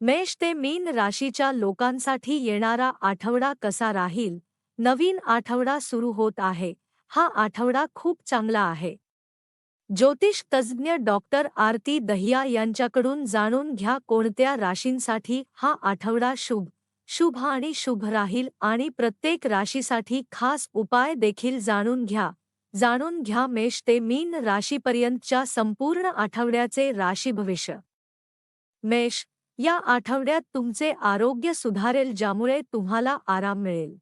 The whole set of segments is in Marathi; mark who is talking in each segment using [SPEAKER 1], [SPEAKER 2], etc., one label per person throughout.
[SPEAKER 1] मेष ते मीन राशीच्या लोकांसाठी येणारा आठवडा कसा राहील? नवीन आठवडा सुरू होत आहे. हा आठवडा खूप चांगला आहे. ज्योतिष तज्ज्ञ डॉक्टर आरती दहिया यांच्याकडून जाणून घ्या कोणत्या राशींसाठी हा आठवडा शुभ शुभ आणि शुभ राहील आणि प्रत्येक राशीसाठी खास उपाय देखील जाणून घ्या. जाणून घ्या मेष ते मीन राशीपर्यंतच्या संपूर्ण आठवड्याचे राशी भविष्य मेष या आठवड्यात तुमचे आरोग्य सुधारेल ज्यामुळे तुम्हाला आराम मिळेल.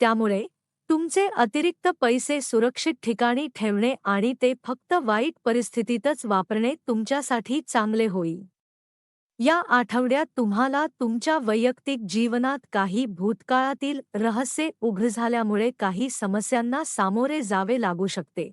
[SPEAKER 1] त्यामुळे तुमचे अतिरिक्त पैसे सुरक्षित ठिकाणी ठेवणे आणि ते फक्त वाईट परिस्थितीतच वापरणे तुमच्यासाठी चांगले होईल. या आठवड्यात तुम्हाला तुमच्या वैयक्तिक जीवनात काही भूतकाळातील रहस्य उघड झाल्यामुळे काही समस्यांना सामोरे जावे लागू शकते.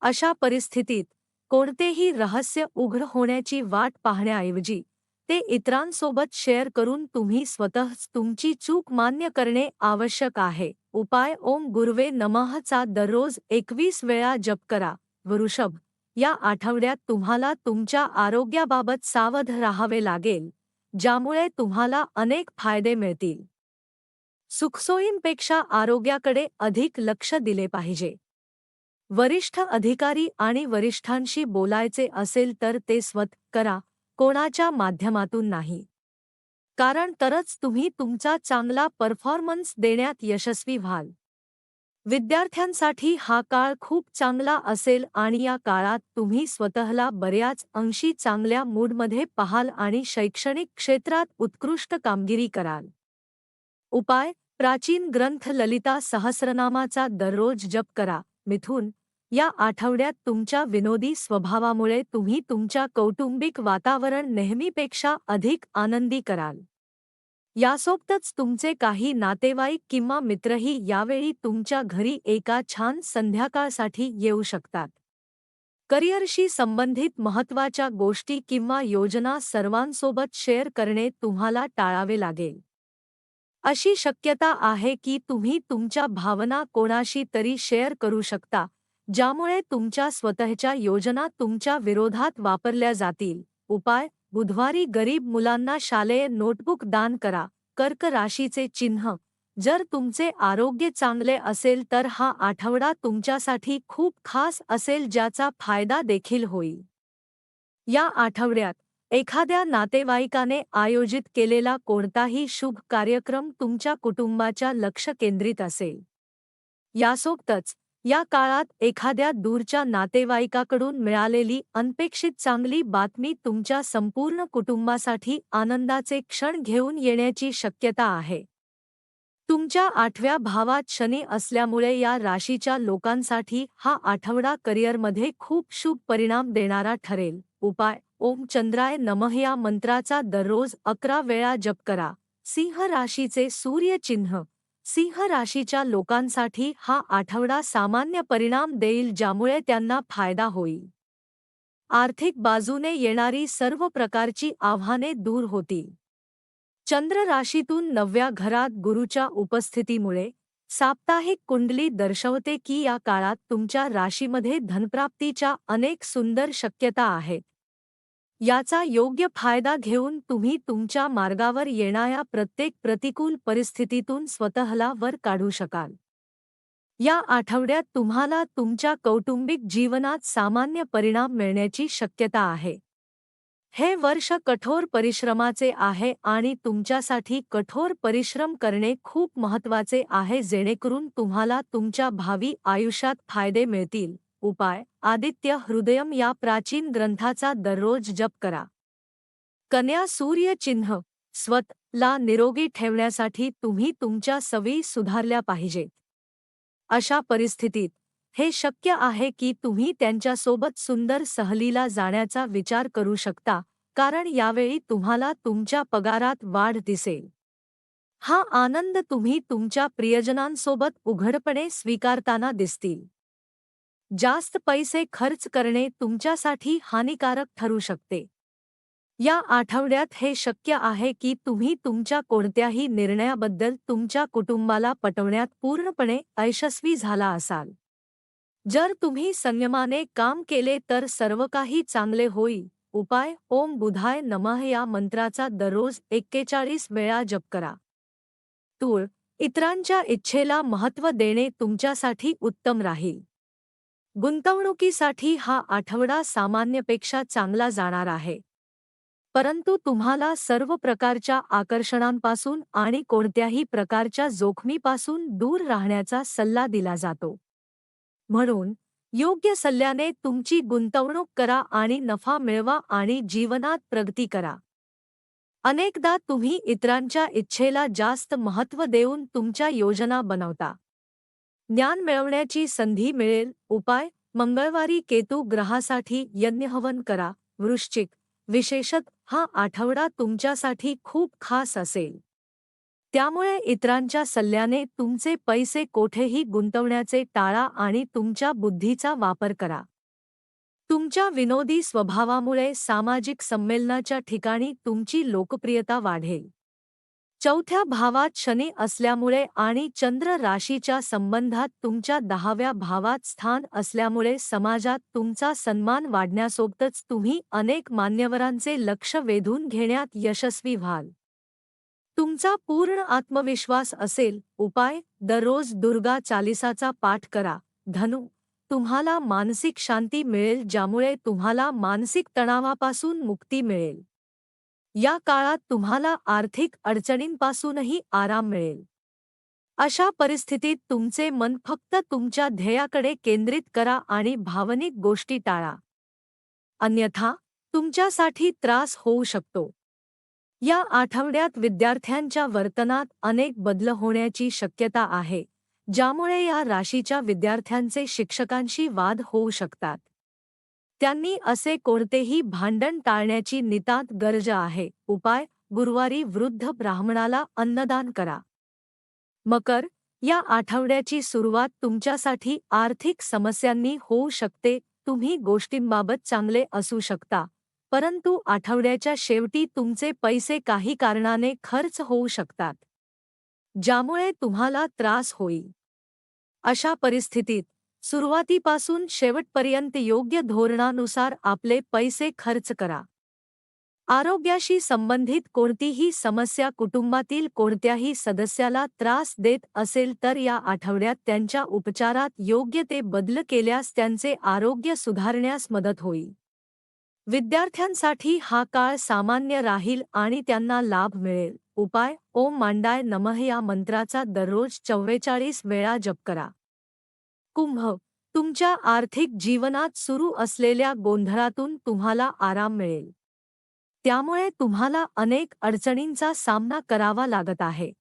[SPEAKER 1] अशा परिस्थितीत कोणतेही रहस्य उघड होण्याची वाट पाहण्याऐवजी ते इतरांसोबत शेअर करून तुम्ही स्वतःच तुमची चूक मान्य करणे आवश्यक आहे. उपाय ओम गुरुवे नमहचा दररोज एकवीस वेळा जप करा. वृषभ या आठवड्यात तुम्हाला तुमच्या आरोग्याबाबत सावध राहावे लागेल ज्यामुळे तुम्हाला अनेक फायदे मिळतील. सुखसोयींपेक्षा आरोग्याकडे अधिक लक्ष दिले पाहिजे. वरिष्ठ अधिकारी आणि वरिष्ठांशी बोलायचे असेल तर ते स्वत करा. कोणाच्या माध्यमातून नाही. कारण तरच तुम्ही तुमचा चांगला परफॉर्मन्स देण्यात यशस्वी व्हाल. विद्यार्थ्यांसाठी हा काळ खूप चांगला असेल आणि या काळात तुम्ही स्वतःला बऱ्याच अंशी चांगल्या मूडमध्ये पाहाल आणि शैक्षणिक क्षेत्रात उत्कृष्ट कामगिरी कराल. उपाय प्राचीन ग्रंथ ललिता सहस्रनामाचा दररोज जप करा मिथून या आठवड्यात तुमच्या विनोदी स्वभावामुळे तुम्ही तुमच्या कौटुंबिक वातावरण नेहमीपेक्षा अधिक आनंदी कराल. यासोबतच तुमचे काही नातेवाईक किंवा मित्रही यावेळी तुमच्या घरी एका छान संध्याकाळसाठी येऊ शकतात. करिअरशी संबंधित महत्त्वाच्या गोष्टी किंवा योजना सर्वांसोबत शेअर करणे तुम्हाला टाळावे लागेल. अशी शक्यता आहे की तुम्ही तुमच्या भावना कोणाशी तरी शेअर करू शकता ज्यामुळे तुमच्या स्वतःच्या योजना तुमच्या विरोधात वापरल्या जातील. उपाय बुधवारी गरीब मुलांना शालेय नोटबुक दान करा. कर्क राशीचे चिन्ह. जर तुमचे आरोग्य चांगले असेल तर हा आठवडा तुमच्यासाठी खूप खास असेल ज्याचा फायदा देखील होईल. या आठवड्यात एखाद्या नातेवाईकाने आयोजित केलेला कोणताही शुभ कार्यक्रम तुमच्या कुटुंबाच्या लक्ष केंद्रित असेल. यासोबतच या काळात एखाद्या दूरच्या नातेवाईकाकडून मिळालेली अनपेक्षित चांगली बातमी तुमच्या संपूर्ण कुटुंबासाठी आनंदाचे क्षण घेऊन येण्याची शक्यता आहे. तुमच्या आठव्या भावात शनी असल्यामुळे या राशीच्या लोकांसाठी हा आठवडा करिअरमध्ये खूप शुभ परिणाम देणारा ठरेल. उपाय ओम चंद्राय नमः या मंत्राचा दररोज अकरा वेळा जप करा. सिंह राशीचे सूर्यचिन्ह सिंह राशीच्या लोकांसाठी हा आठवडा सामान्य परिणाम देईल ज्यामुळे त्यांना फायदा होईल. आर्थिक बाजूने येणारी सर्व प्रकारची आव्हाने दूर होतील. चंद्र राशीतून नवव्या घरात गुरुच्या उपस्थितीमुळे साप्ताहिक कुंडली दर्शवते की या काळात तुमच्या राशीमध्ये धनप्राप्तीच्या अनेक सुंदर शक्यता आहेत. याचा योग्य फायदा घेऊन तुम्ही तुमच्या मार्गावर येणाऱ्या प्रत्येक प्रतिकूल परिस्थितीतून स्वतःला वर काढू शकाल. या आठवड्यात तुम्हाला तुमच्या कौटुंबिक जीवनात सामान्य परिणाम मिळण्याची शक्यता आहे. हे वर्ष कठोर परिश्रमाचे आहे आणि तुमच्यासाठी कठोर परिश्रम करणे खूप महत्त्वाचे आहे जेणेकरून तुम्हाला तुमच्या भावी आयुष्यात फायदे मिळतील. उपाय. आदित्य हृदयम या प्राचीन ग्रंथाचा दररोज जप करा. कन्या सूर्य चिन्ह. स्वत ला निरोगी ठेवण्यासाठी तुम्ही तुमच्या सवयी सुधारल्या पाहिजेत. अशा परिस्थितीत हे शक्य आहे की तुम्ही त्यांच्यासोबत सुंदर सहलीला जाण्याचा विचार करू शकता कारण यावेळी तुम्हाला तुमच्या पगारात वाढ दिसेल. हा आनंद तुम्ही तुमच्या प्रियजनांसोबत उघडपणे स्वीकारताना दिसतील. जास्त पैसे खर्च करणे तुमच्यासाठी हानिकारक ठरू शकते. या आठवड्यात हे शक्य आहे की तुम्ही तुमच्या कोणत्याही निर्णयाबद्दल तुमच्या कुटुंबाला पटवण्यात पूर्णपणे अयशस्वी झाला असाल. जर तुम्ही संयमाने काम केले तर सर्व काही चांगले होईल. उपाय ओम बुधाय नमः या मंत्राचा दररोज एक्केचाळीस वेळा जप करा. तूळ इतरांच्या इच्छेला महत्त्व देणे तुमच्यासाठी उत्तम राहील. गुंतवणुकीसाठी हा आठवडा सामान्यपेक्षा चांगला जाणार आहे. परंतु तुम्हाला सर्व प्रकारच्या आकर्षणांपासून आणि कोणत्याही प्रकारच्या जोखमीपासून दूर राहण्याचा सल्ला दिला जातो. म्हणून योग्य सल्ल्याने तुमची गुंतवणूक करा आणि नफा मिळवा आणि जीवनात प्रगती करा. अनेकदा तुम्ही इतरांच्या इच्छेला जास्त महत्त्व देऊन तुमच्या योजना बनवता. ज्ञान मिळवण्याची संधी मिळेल. उपाय मंगळवारी केतू ग्रहासाठी यज्ञहवन करा. वृश्चिक विशेषत हा आठवडा तुमच्यासाठी खूप खास असेल. त्यामुळे इतरांच्या सल्ल्याने तुमचे पैसे कोठेही गुंतवण्याचे टाळा आणि तुमच्या बुद्धीचा वापर करा. तुमच्या विनोदी स्वभावामुळे सामाजिक संमेलनाच्या ठिकाणी तुमची लोकप्रियता वाढेल. चौथ्या भावात शनी असल्यामुळे आणि चंद्र राशीच्या संबंधात तुमच्या दहाव्या भावात स्थान असल्यामुळे समाजात तुमचा सन्मान वाढण्यासोबतच तुम्ही अनेक मान्यवरांचे लक्ष वेधून घेण्यात यशस्वी व्हाल. तुमचा पूर्ण आत्मविश्वास असेल उपाय दररोज दुर्गा चालिसाचा पाठ करा. धनु तुम्हाला मानसिक शांती मिळेल ज्यामुळे तुम्हाला मानसिक तणावापासून मुक्ती मिळेल. या काळात तुम्हाला आर्थिक अडचणींपासूनही आराम मिळेल. अशा परिस्थितीत तुमचे मन फक्त तुमच्या ध्येयाकडे केंद्रित करा आणि भावनिक गोष्टी टाळा. अन्यथा तुमच्यासाठी त्रास होऊ शकतो. या आठवड्यात विद्यार्थ्यांच्या वर्तनात अनेक बदल होण्याची शक्यता आहे ज्यामुळे या राशीच्या विद्यार्थ्यांचे शिक्षकांशी वाद होऊ शकतात. त्यांनी असे कोणतेही भांडण टाळण्याची नितांत गरज आहे. उपाय गुरुवारी वृद्ध ब्राह्मणाला अन्नदान करा. मकर या आठवड्याची सुरुवात तुमच्यासाठी आर्थिक समस्यांनी होऊ शकते. तुम्ही गोष्टींबाबत चांगले असू शकता. परंतु आठवड्याच्या शेवटी तुमचे पैसे काही कारणाने खर्च होऊ शकतात. ज्यामुळे तुम्हाला त्रास होईल. अशा परिस्थितीत सुरुवातीपासून शेवटपर्यंत योग्य धोरणानुसार आपले पैसे खर्च करा. आरोग्याशी संबंधित कोणतीही समस्या कुटुंबातील कोणत्याही सदस्याला त्रास देत असेल तर या आठवड्यात त्यांच्या उपचारात योग्य ते बदल केल्यास त्यांचे आरोग्य सुधारण्यास मदत होईल. विद्यार्थ्यांसाठी हा काळ सामान्य राहील आणि त्यांना लाभ मिळेल. उपाय ओम मांडाय नमः या मंत्राचा दररोज चव्वेचाळीस वेळा जप करा. कुंभ तुमच्या आर्थिक जीवनात सुरू असलेल्या गोंधळातून तुम्हाला आराम मिळेल. त्यामुळे तुम्हाला अनेक अडचणींचा सामना करावा लागत आहे.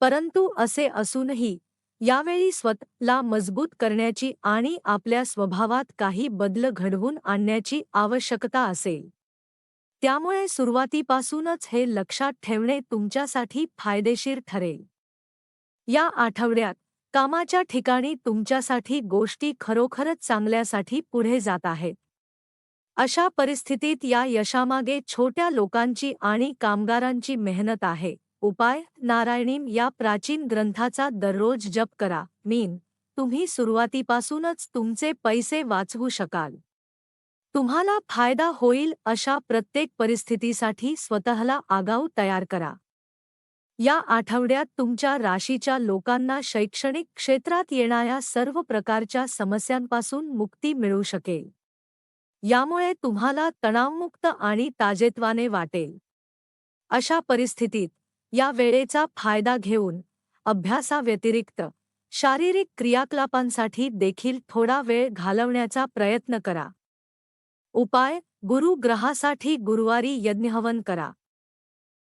[SPEAKER 1] परंतु असे असूनही यावेळी स्वतःला मजबूत करण्याची आणि आपल्या स्वभावात काही बदल घडवून आणण्याची आवश्यकता असेल. त्यामुळे सुरुवातीपासूनच हे लक्षात ठेवणे तुमच्यासाठी फायदेशीर ठरेल. या आठवड्यात कामाच्या ठिकाणी तुमच्यासाठी गोष्टी खरोखरच चांगल्यासाठी पुढे जात आहेत. अशा परिस्थितीत या यशामागे छोट्या लोकांची आणि कामगारांची मेहनत आहे. उपाय नारायणीम या प्राचीन ग्रंथाचा दररोज जप करा. मीन तुम्ही सुरुवातीपासूनच तुमचे पैसे वाचवू शकाल. तुम्हाला फायदा होईल अशा प्रत्येक परिस्थितीसाठी स्वतःला आगाऊ तयार करा. या आठवड्यात तुमच्या राशीच्या लोकांना शैक्षणिक क्षेत्रात येणाऱ्या सर्व प्रकारच्या समस्यांपासून मुक्ती मिळू शकेल. यामुळे तुम्हाला तणावमुक्त आणि ताजेत्वाने वाटेल. अशा परिस्थितीत या वेळेचा फायदा घेऊन अभ्यासाव्यतिरिक्त शारीरिक क्रियाकलापांसाठी देखील थोडा वेळ घालवण्याचा प्रयत्न करा. उपाय गुरु ग्रहासाठी गुरुवारी यज्ञहवन करा.